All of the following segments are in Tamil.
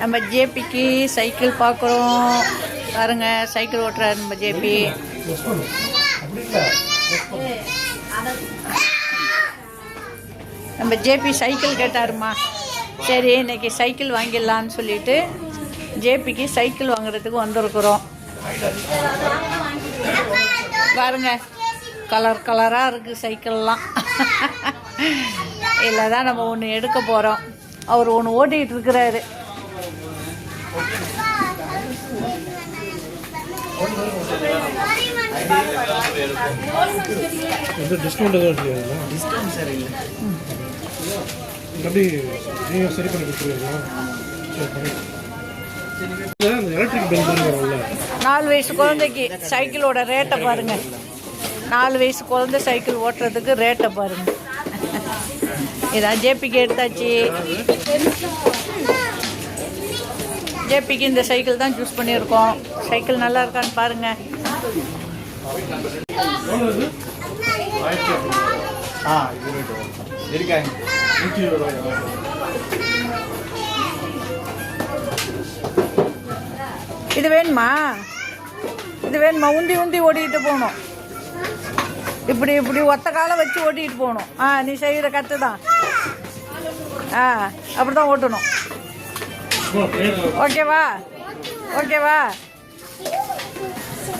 நம்ம ஜேபிக்கு சைக்கிள் பார்க்குறோம். பாருங்க சைக்கிள் ஓட்டுறாரு நம்ம ஜேபி. நம்ம ஜேபி சைக்கிள் கேட்டாருமா. சரி இன்னைக்கு சைக்கிள் வாங்கிடலான்னு சொல்லிட்டு ஜேபிக்கு சைக்கிள் வாங்குறதுக்கு வந்திருக்குறோம். பாருங்க கலர் கலராக இருக்குது சைக்கிள்லாம். இல்லை தான் நம்ம ஒன்று எடுக்க போகிறோம். அவர் ஒன்று ஓட்டிகிட்டு இருக்கிறாரு. டிஸ்கவுண்ட் எதாவது இல்லையா டிஸ்கவுண்ட் சார் இல்லை. எப்படி நீங்கள் சரி பண்ணி கொடுத்துருவீங்களா? சரி பண்ணி நாலு வயசு குழந்தைக்கு சைக்கிளோட ரேட்டை பாருங்க. நாலு வயசு குழந்தை சைக்கிள் ஓட்டுறதுக்கு ரேட்டை பாருங்க. இதான் ஜேபிக்கு எடுத்தாச்சு. ஜேபிக்கு இந்த சைக்கிள் தான் சூஸ் பண்ணியிருக்கோம். சைக்கிள் நல்லா இருக்கான்னு பாருங்க. ஆ இருக்காங்க நூற்றி இருபது ரூபாய் இது வேணுமா? இது வேணுமா? உந்தி உந்தி ஓட்டிகிட்டு போகணும். இப்படி இப்படி ஒத்த காலை வச்சு ஓட்டிகிட்டு போகணும். ஆ நீ செய்கிற கற்று தான் ஆ அப்படி தான் ஓட்டணும். ஓகேவா? ஓகேவா?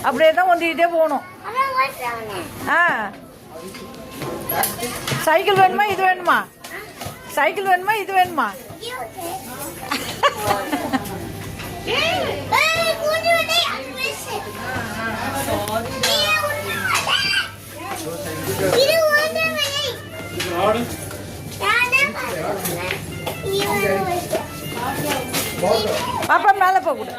அப்படியே தான் ஒண்டிக்கிட்டே போகணும். ஆ. சைக்கிள் வேணுமா இது வேணுமா? சைக்கிள் வேணுமா இது வேணுமா? பாப்பா மேலே போகக்கூடாது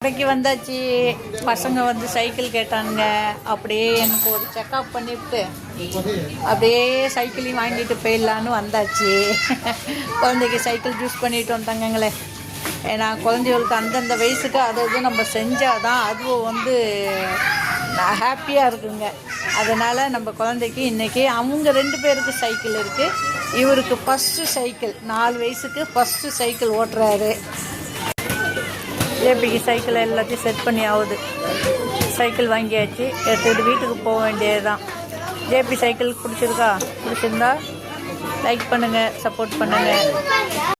கடைக்கு வந்தாச்சு. பசங்க வந்து சைக்கிள் கேட்டானுங்க. அப்படியே எனக்கு ஒரு செக்அப் பண்ணிவிட்டு அப்படியே சைக்கிளையும் வாங்கிட்டு போயிடலான்னு வந்தாச்சு. குழந்தைக்கு சைக்கிள் யூஸ் பண்ணிட்டு வந்தாங்கங்களே. ஏன்னா குழந்தைகளுக்கு அந்தந்த வயசுக்கு அதை இது நம்ம செஞ்சால் தான் அதுவும் வந்து ஹாப்பியாக இருக்குங்க. அதனால் நம்ம குழந்தைக்கு இன்றைக்கி அவங்க ரெண்டு பேருக்கு சைக்கிள் இருக்குது இவருக்கு ஃபஸ்ட்டு சைக்கிள் நாலு வயசுக்கு ஃபஸ்ட்டு சைக்கிள் ஓட்டுறாரு. ஜேபிக்கு சைக்கிள் எல்லாத்தையும் செட் பண்ணி ஆகுது சைக்கிள் வாங்கியாச்சு. எடுத்துக்கிட்டு வீட்டுக்கு போக வேண்டியது தான் ஜேபி சைக்கிள் பிடிச்சிருக்கா? பிடிச்சிருந்தா லைக் பண்ணுங்கள் சப்போர்ட் பண்ணுங்கள்